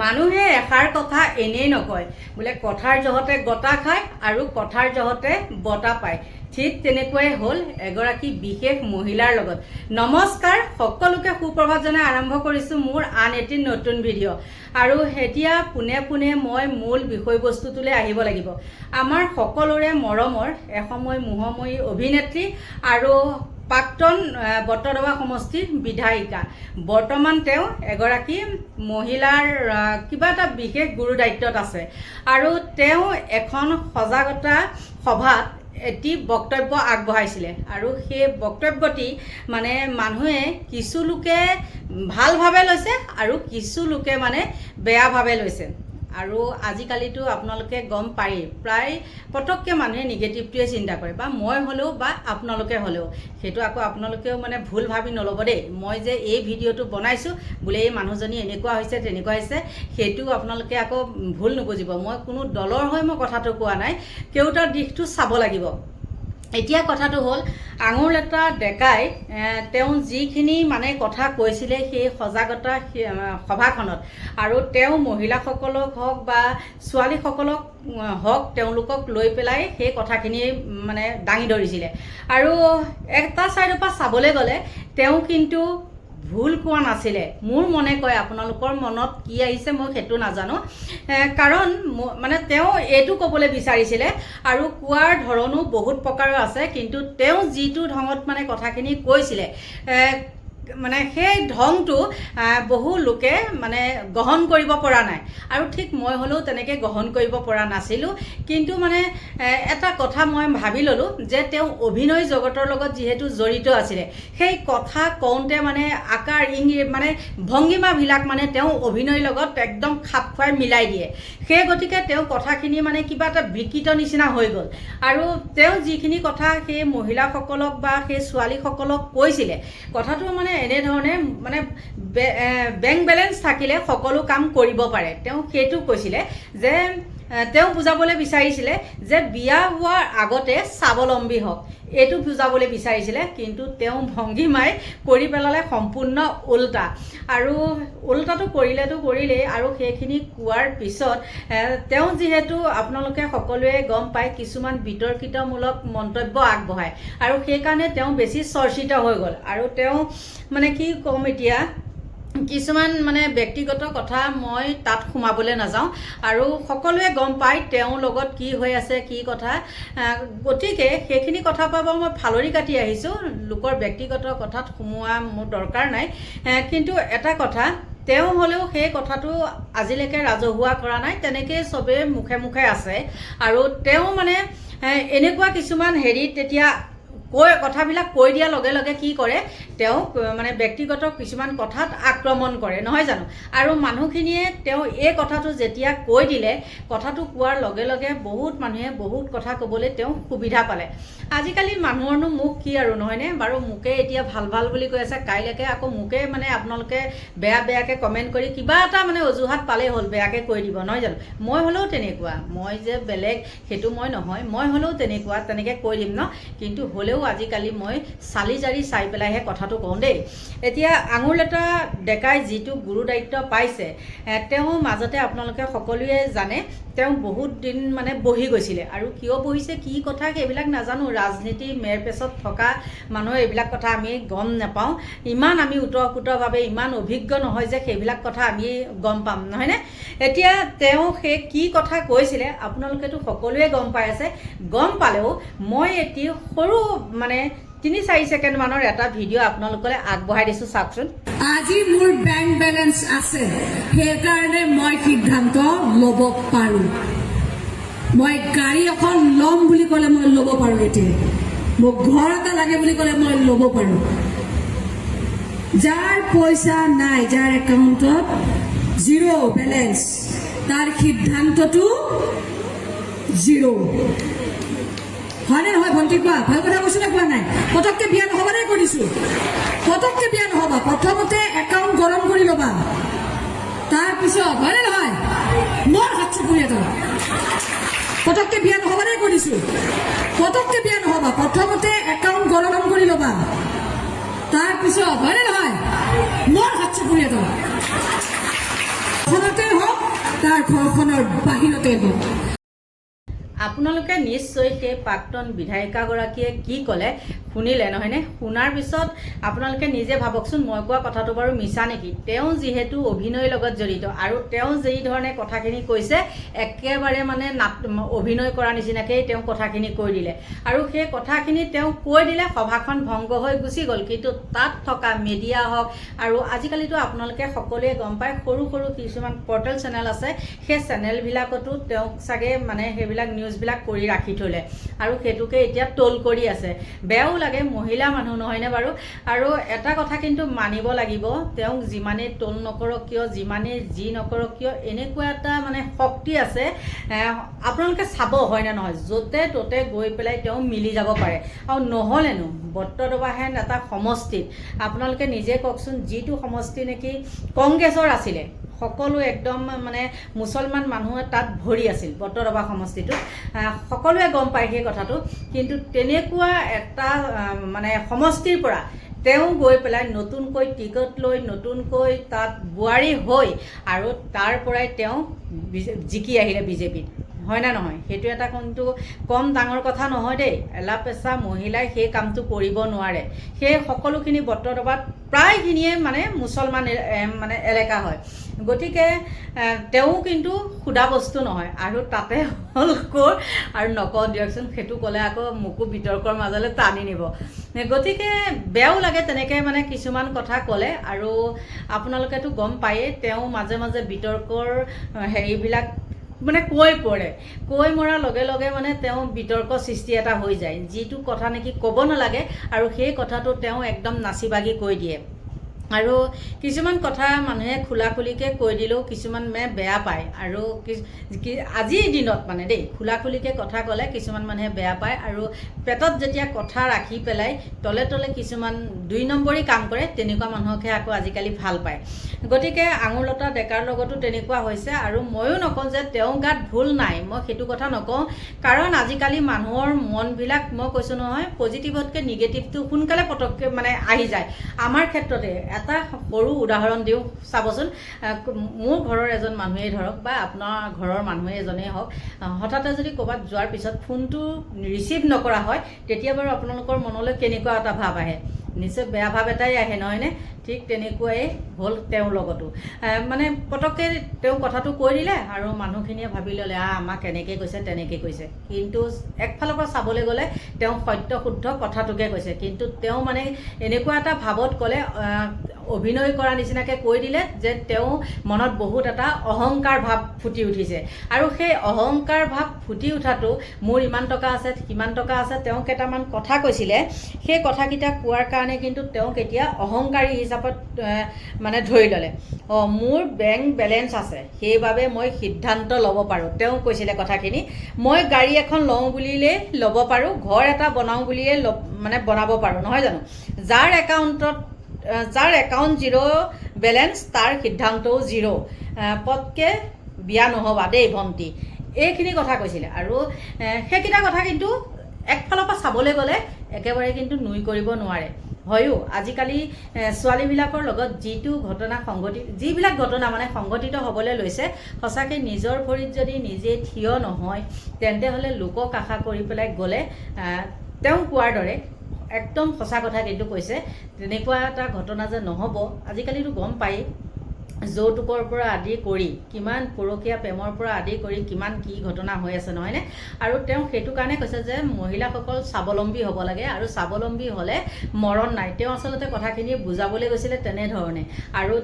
মানুহে এষাৰ কথা এনেই নকয়। বোলে কথাৰ জহতে গতা খায় আৰু কথাৰ জহতে বতা পায়। ঠিক তেনেকুৱাই হ'ল এগৰাকী বিশেষ মহিলাৰ লগত। নমস্কাৰ সকলোকে সুপ্ৰভাত জনাই আৰম্ভ কৰিছোঁ মোৰ আন এটি নতুন ভিডিঅ' আৰু এতিয়া পোনে পোনে মই মূল বিষয়বস্তুটোলৈ আহিব লাগিব। আমাৰ সকলোৰে মৰমৰ এসময় মোহময়ী অভিনেত্ৰী আৰু প্ৰাক্তন আহ, বটদবা সমষ্টিৰ বিধায়িকা। বৰ্তমান তেওঁ এগৰাকী মহিলাৰ কিবা এটা বিশেষ গুৰু দায়িত্বত আছে। আৰু তেওঁ এখন সজাগতা সভাত এটি বক্তব্য আগবঢ়াইছিলে। আৰু সেই বক্তব্যটি মানে মানুহে কিছু লোকে ভালভাৱে লৈছে আৰু কিছু লোকে মানে বেয়াভাৱে লৈছে। আৰু আজিকালিতো আপোনালোকে গম পায়েই, প্ৰায় পটককৈ মানুহে নিগেটিভটোৱে চিন্তা কৰে, বা মই হ'লেও বা আপোনালোকে হ'লেও। সেইটো আকৌ আপোনালোকেও মানে ভুল ভাবি নল'ব দেই। মই যে এই ভিডিঅ'টো বনাইছোঁ, বোলে এই মানুহজনী এনেকুৱা হৈছে, তেনেকুৱা হৈছে সেইটো আপোনালোকে আকৌ ভুল নুবুজিব। মই কোনো দলৰ হৈ মই কথাটো কোৱা নাই, কেওটাৰ দিশটো চাব লাগিব। এতিয়া কথাটো হ'ল আঙুৰলেটা ডেকাই এ, তেওঁ যিখিনি মানে কথা কৈছিলে সেই সজাগতা সভাখনত। আৰু তেওঁ মহিলাসকলক হওক বা ছোৱালীসকলক হওক তেওঁলোকক লৈ পেলাই সেই কথাখিনি মানে দাঙি ধৰিছিলে। আৰু এটা ছাইডৰ পৰা চাবলৈ গ'লে তেওঁ কিন্তু ভুল কোৱা নাছিলে। মোৰ মনে কয়, আপোনালোকৰ মনত কি আহিছে মই সেইটো নাজানো। কাৰণ মানে তেওঁ এইটো ক'বলৈ বিচাৰিছিলে আৰু কোৱাৰ ধৰণো বহুত প্ৰকাৰৰ আছে, কিন্তু তেওঁ যিটো ঢঙত মানে কথাখিনি কৈছিলে মানে সেই আহ, বহু লোকে মানে গ্ৰহণ কৰিব পৰা নাই। আৰু ঠিক মই হ'লেও তেনেকৈ গ্ৰহণ কৰিব পৰা নাছিলোঁ। কিন্তু মানে এটা কথা মই ভাবি ল'লোঁ যে তেওঁ অভিনয় জগতৰ লগত যিহেতু জড়িত আছিলে সেই কথা কওঁতে মানে আকাৰ ইংগি মানে ভংগীমাবিলাক মানে তেওঁ অভিনয়ৰ লগত একদম খাপ খুৱাই মিলাই দিয়ে। সেই গতিকে তেওঁ কথাখিনি মানে কিবা এটা বিকৃত নিচিনা হৈ গ'ল। আৰু তেওঁ যিখিনি কথা সেই মহিলাসকলক বা সেই ছোৱালীসকলক কৈছিলে কথাটো মানে এনেধৰণে মানে বেংক বেলেঞ্চ থাকিলে সকলো কাম কৰিব পাৰে। তেওঁ সেইটো কৈছিলে যে তেওঁ বুজাবলৈ বিচাৰিছিলে যে বিয়া হোৱাৰ আগতে স্বাৱলম্বী হওক। এইটো বুজাবলৈ বিচাৰিছিলে কিন্তু তেওঁ ভংগীমাই কৰি পেলালে সম্পূৰ্ণ ওল্টা আৰু ওল্টাটো কৰিলেতো কৰিলেই আৰু সেইখিনি কোৱাৰ পিছত তেওঁ যিহেতু আপোনালোকে সকলোৱে গম পায় কিছুমান বিতৰ্কিতমূলক মন্তব্য আগবঢ়ায়। আৰু সেইকাৰণে তেওঁ বেছি চৰ্চিত হৈ গ'ল। আৰু তেওঁ মানে কি ক'ম এতিয়া কিছুমান মানে ব্যক্তিগত কথা মই তাত সোমাবলৈ নাযাওঁ। আৰু সকলোৱে গম পায় তেওঁৰ লগত কি হৈ আছে কি কথা। গতিকে সেইখিনি কথাৰ পৰা বাৰু মই ফালৰি কাটি আহিছোঁ। লোকৰ ব্যক্তিগত কথাত সোমোৱা মোৰ দৰকাৰ নাই। কিন্তু এটা কথা তেওঁ হ'লেও সেই কথাটো আজিলৈকে ৰাজহুৱা কৰা নাই। তেনেকেই চবেই মুখে মুখে আছে। আৰু তেওঁ মানে এনেকুৱা কিছুমান হেৰিত তেতিয়া কৈ কথাবিলাক কৈ দিয়াৰ লগে লগে কি কৰে তেওঁক মানে ব্যক্তিগত কিছুমান কথাত আক্ৰমণ কৰে নহয় জানো? আৰু মানুহখিনিয়ে তেওঁ এই কথাটো যেতিয়া কৈ দিলে কথাটো কোৱাৰ লগে লগে বহুত মানুহে বহুত কথা ক'বলৈ তেওঁ সুবিধা পালে। আজিকালি মানুহৰনো মুখ কি আৰু নহয়নে? বাৰু মোকে এতিয়া ভাল ভাল বুলি কৈ আছে কাইলৈকে আকৌ মোকে মানে আপোনালোকে বেয়া বেয়াকৈ কমেণ্ট কৰি কিবা এটা মানে অজুহাত পালেই হ'ল বেয়াকৈ কৈ দিব নহয় জানো? মই হ'লেও তেনেকুৱা মই যে বেলেগ সেইটো মই নহয় মই হ'লেও তেনেকুৱা তেনেকৈ কৈ দিম ন? কিন্তু হ'লেও আজিকালি মই চালি জাৰি চাই পেলাইহে কথাটো কওঁ দেই। এতিয়া আঙুৰলেটা ডেকাই যিটো গুৰু দায়িত্ব পাইছে তেওঁ মাজতে আপোনালোকে সকলোৱে জানে তেওঁ বহুত দিন মানে বহি গৈছিলে। আৰু কিয় বহিছে কি কথা সেইবিলাক নাজানো। ৰাজনীতি মেৰপেচত থকা মানুহৰ এইবিলাক কথা আমি গম নাপাওঁ। ইমান আমি উতঃপুতভাৱে ইমান অভিজ্ঞ নহয় যে সেইবিলাক কথা আমি গম পাম নহয়নে? এতিয়া তেওঁ সেই কি কথা কৈছিলে আপোনালোকেতো সকলোৱে গম পাই আছে। গম পালেও মই এটি সৰু মানে তিনি চাৰি ছেকেণ্ডমানৰ এটা ভিডিঅ' আপোনালোকলৈ আগবঢ়াই দিছোঁ, চাওকচোন। আজি মোৰ বেংক বেলেঞ্চ আছে। সেইকাৰণে মই সিদ্ধান্ত ল'ব পাৰোঁ। মই গাড়ী এখন ল'ম বুলি ক'লে মই ল'ব পাৰোঁ এতিয়া। মোক ঘৰ এটা লাগে বুলি ক'লে মই ল'ব পাৰোঁ। যাৰ পইচা নাই, যাৰ একাউণ্টত জিৰ' বেলেঞ্চ, তাৰ সিদ্ধান্তটো জিৰ' হয়নে নহয়, ভণ্টি, কোৱা? ভালো কথা কৈছো নে কোৱা নাই? পটককে বিয়া নহ'বা দেই কৰিছো পটককে বিয়া নহ'বা। প্ৰথমতে একাউণ্ট গৰম কৰি ল'বা। তাৰপিছত হয়নে নহয়? মোৰ হাত চকুৰি এটা পটককে বিয়া নহ'বা দেই কৰিছো পটককে বিয়া নহ'বা। প্ৰথমতে একাউণ্ট গৰম কৰি ল'বা। তাৰপিছত হয়নে নহয়? মোৰ হাত চকুৰি এটা ঘৰখনতে হওক, তাৰ ঘৰখনৰ বাহিৰতে হওক। আপোনালোকে নিশ্চয় সেই প্ৰাক্তন বিধায়িকাগৰাকীয়ে কি ক'লে? শুনিলে নহয়নে? শুনাৰ পিছত আপোনালোকে নিজে ভাবকচোন মই কোৱা কথাটো বাৰু মিছা নেকি? তেওঁ যিহেতু অভিনয়ৰ লগত জড়িত আৰু তেওঁ যি ধৰণে কথাখিনি কৈছে একেবাৰে মানে নাট অভিনয় কৰা নিচিনাকেই তেওঁ কথাখিনি কৈ দিলে। আৰু সেই কথাখিনি তেওঁ কৈ দিলে সভাখন ভংগ হৈ গুচি গ'ল। কিন্তু তাত থকা মিডিয়া হওক আৰু আজিকালিতো আপোনালোকে সকলোৱে গম পায় সৰু সৰু কিছুমান পৰ্টেল চেনেল আছে সেই চেনেলবিলাকতো তেওঁক চাগে মানে সেইবিলাক নিউজবিলাক কৰি ৰাখি থ'লে। আৰু সেইটোকে এতিয়া ট্ৰল কৰি আছে। বেয়াও লাগে, মহিলা মানুহ নহয়নে বাৰু? আৰু এটা কথা কিন্তু মানিব লাগিব, তেওঁক যিমানেই ট্ৰল নকৰক কিয়, যিমানেই যি নকৰক কিয়, এনেকুৱা এটা মানে শক্তি আছে আপোনালোকে চাব হয়নে নহয়? য'তে ত'তে গৈ পেলাই তেওঁ মিলি যাব পাৰে। আৰু নহ'লেনো বট্টদবাহেন এটা সমষ্টিত, আপোনালোকে নিজে কওকচোন, যিটো সমষ্টি নেকি কংগ্ৰেছৰ আছিলে সকলো একদম মানে মুছলমান মানুহে তাত ভৰি আছিল বট্টদবা সমষ্টিটোত। সকলোৱে গম পায় সেই কথাটো। কিন্তু তেনেকুৱা এটা মানে সমষ্টিৰ পৰা তেওঁ গৈ পেলাই নতুনকৈ টিকট লৈ নতুনকৈ তাত বোৱাৰী হৈ আৰু তাৰ পৰাই তেওঁ জিকি আহিলে বিজেপিত। হয়নে নহয়? সেইটো এটা কিন্তু কম ডাঙৰ কথা নহয় দেই। এলাপেচা মহিলাই সেই কামটো কৰিব নোৱাৰে। সেই সকলোখিনি বট্টদবাত প্ৰায়খিনিয়ে মানে মুছলমান মানে এলেকা হয়। গতিকে তেওঁ কিন্তু সুদা বস্তু নহয়। আৰু তাতে হ'ল ক'ৰ? আৰু নকওঁ দিয়কচোন সেইটো ক'লে আকৌ মোকো বিতৰ্কৰ মাজলৈ টানি নিব। গতিকে বেয়াও লাগে তেনেকৈ মানে কিছুমান কথা ক'লে। আৰু আপোনালোকেতো গম পায়েই তেওঁ মাজে মাজে বিতৰ্কৰ হেৰিবিলাক মানে কৈ পৰে। কৈ মৰাৰ লগে লগে মানে তেওঁ বিতৰ্ক সৃষ্টি এটা হৈ যায়। যিটো কথা নেকি ক'ব নালাগে আৰু সেই কথাটো তেওঁ একদম নাচি বাগি কৈ দিয়ে। আৰু কিছুমান কথা মানুহে খোলা খুলিকৈ কৈ দিলেও কিছুমান মানে বেয়া পায়। আৰু আজিৰ দিনত মানে দেই খোলা খুলিকৈ কথা ক'লে কিছুমান মানুহে বেয়া পায় আৰু পেটত যেতিয়া কথা ৰাখি পেলাই তলে তলে কিছুমান দুই নম্বৰী কাম কৰে তেনেকুৱা মানুহকহে আকৌ আজিকালি ভাল পায়। গতিকে আঙুৰলতা ডেকাৰ লগতো তেনেকুৱা হৈছে আৰু ময়ো নকওঁ যে তেওঁৰ গাত ভুল নাই মই সেইটো কথা নকওঁ। কাৰণ আজিকালি মানুহৰ মনবিলাক মই কৈছোঁ নহয় পজিটিভতকৈ নিগেটিভটো সোনকালে পটককৈ মানে আহি যায়। আমাৰ ক্ষেত্ৰতে এটা সৰু উদাহৰণ দিওঁ। চাবচোন মোৰ ঘৰৰ এজন মানুহেই ধৰক বা আপোনাৰ ঘৰৰ মানুহে এজনেই হওক হঠাতে যদি ক'ৰবাত যোৱাৰ পিছত ফোনটো ৰিচিভ নকৰা হয় তেতিয়া বাৰু আপোনালোকৰ মনলৈ কেনেকুৱা এটা ভাৱ আহে? নিশ্চয় বেয়া ভাৱ এটাই আহে, নহয়নে? ঠিক তেনেকুৱাই হ'ল তেওঁৰ লগতো। মানে পটককৈ তেওঁ কথাটো কৈ দিলে আৰু মানুহখিনিয়ে ভাবি ল'লে, আ, আমাক এনেকৈ কৈছে, তেনেকৈ কৈছে। কিন্তু একফালৰ পৰা চাবলৈ গ'লে, তেওঁ সত্য শুদ্ধ কথাটোকে কৈছে। কিন্তু তেওঁ মানে এনেকুৱা এটা ভাৱত ক'লে অভিনয় কৰা নিচিনাকৈ কৈ দিলে যে তেওঁ মনত বহুত এটা অহংকাৰ ভাৱ ফুটি উঠিছে। আৰু সেই অহংকাৰ ভাৱ ফুটি উঠাটো মোৰ ইমান টকা আছে কিমান টকা আছে, তেওঁ কেইটামান কথা কৈছিলে। সেই কথাকেইটা কোৱাৰ কাৰণে কিন্তু তেওঁক এতিয়া অহংকাৰী হিচাপত মানে ধৰি ল'লে। অঁ, মোৰ বেংক বেলেঞ্চ আছে, সেইবাবে মই সিদ্ধান্ত ল'ব পাৰোঁ। তেওঁ কৈছিলে কথাখিনি, মই গাড়ী এখন লওঁ বুলিলে ল'ব পাৰোঁ, ঘৰ এটা বনাওঁ বুলিয়ে ল মানে বনাব পাৰোঁ নহয় জানো? যাৰ একাউণ্টত যাৰ একাউণ্ট জিৰ' বেলেঞ্চ, তাৰ সিদ্ধান্তও জিৰ' পটকে বিয়া নহ'বা দেই ভণ্টি। এইখিনি কথা কৈছিলে। আৰু সেইকেইটা কথা কিন্তু একফালৰ পৰা চাবলৈ গ'লে একেবাৰে কিন্তু নুই কৰিব নোৱাৰে। হয়ো আজিকালি ছোৱালীবিলাকৰ লগত যিটো ঘটনা সংঘটিত যিবিলাক ঘটনা মানে সংঘটিত হ'বলৈ লৈছে সঁচাকৈ নিজৰ ভৰিত যদি নিজে থিয় নহয় তেন্তে হ'লে লোকক আশা কৰি পেলাই গ'লে তেওঁ কোৱাৰ দৰে একদম সঁচা কথা কিন্তু কৈছে তেনেকুৱা এটা ঘটনা যে নহ'ব আজিকালিতো গম পায়েই। যৌতুকৰ পৰা আদি কৰি কিমান পৰকীয়া প্ৰেমৰ পৰা আদি কৰি কিমান কি ঘটনা হৈ আছে নহয়নে? আৰু তেওঁ সেইটো কাৰণে কৈছে যে মহিলাসকল স্বাৱলম্বী হ'ব লাগে আৰু স্বাৱলম্বী হ'লে মৰণ নাই। তেওঁ আচলতে কথাখিনি বুজাবলৈ গৈছিলে তেনেধৰণে। আৰু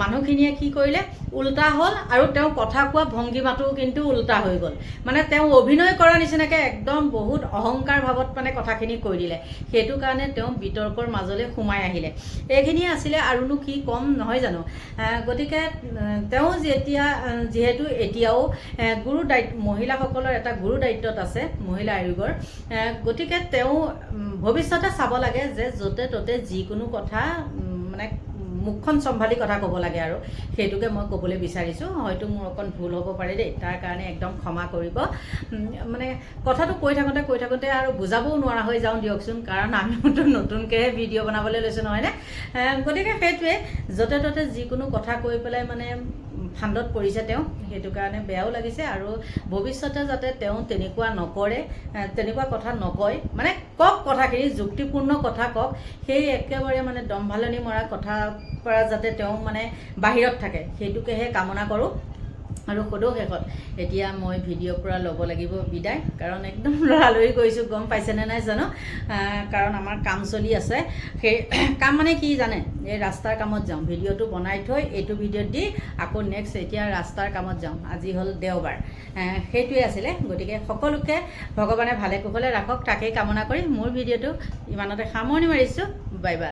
মানুহখিনিয়ে কি কৰিলে উল্টা হ'ল আৰু তেওঁ কথা কোৱা ভংগীমাটোও কিন্তু উল্টা হৈ গ'ল। মানে তেওঁ অভিনয় কৰা নিচিনাকৈ একদম বহুত অহংকাৰ ভাৱত মানে কথাখিনি কৈ দিলে। সেইটো কাৰণে তেওঁ বিতৰ্কৰ মাজলৈ সোমাই আহিলে। এইখিনিয়ে আছিলে আৰুনো কি ক'ম নহয় জানো? গতিকে তেওঁ যেতিয়া যিহেতু এতিয়াও গুৰু দায়িত্ব মহিলাসকলৰ এটা গুৰু দায়িত্বত আছে মহিলা আয়োগৰ গতিকে তেওঁ ভৱিষ্যতে চাব লাগে যে য'তে ত'তে যিকোনো কথা মানে মুখখন চম্ভালি কথা ক'ব লাগে আৰু। সেইটোকে মই ক'বলৈ বিচাৰিছোঁ। হয়তো মোৰ অকণ ভুল হ'ব পাৰে দেই। তাৰ কাৰণে একদম ক্ষমা কৰিব। মানে কথাটো কৈ থাকোঁতে কৈ থাকোঁতে আৰু বুজাবও নোৱাৰা হৈ যাওঁ দিয়কচোন। কাৰণ আমিওতো নতুনকৈহে ভিডিঅ' বনাবলৈ লৈছোঁ নহয়নে গতিকে সেইটোৱে। য'তে ত'তে যিকোনো কথা কৈ পেলাই মানে ফান্দত পৰিছে তেওঁ। সেইটো কাৰণে বেয়াও লাগিছে আৰু ভৱিষ্যতে যাতে তেওঁ তেনেকুৱা নকৰে তেনেকুৱা কথা নকয়। মানে কওক কথাখিনি, যুক্তিপূৰ্ণ কথা কওক। সেই একেবাৰে মানে দম্ভালনি মৰা কথাৰ পৰা যাতে তেওঁ মানে বাহিৰত থাকে। সেইটোকেহে কামনা কৰোঁ আৰু সদৌ শেষত। এতিয়া মই ভিডিঅ'ৰ পৰা ল'ব লাগিব বিদায়। কাৰণ একদম লৰালৰি কৰিছোঁ গম পাইছেনে নাই জানো? কাৰণ আমাৰ কাম চলি আছে। সেই কাম মানে কি জানে? এই ৰাস্তাৰ কামত যাওঁ। ভিডিঅ'টো বনাই থৈ এইটো ভিডিঅ'ত দি আকৌ নেক্সট এতিয়া ৰাস্তাৰ কামত যাওঁ। আজি হ'ল দেওবাৰ। সেইটোৱে আছিলে। গতিকে সকলোকে ভগৱানে ভালে কুশলে ৰাখক। তাকেই কামনা কৰি মোৰ ভিডিঅ'টো ইমানতে সামৰণি মাৰিছোঁ। Bye bye.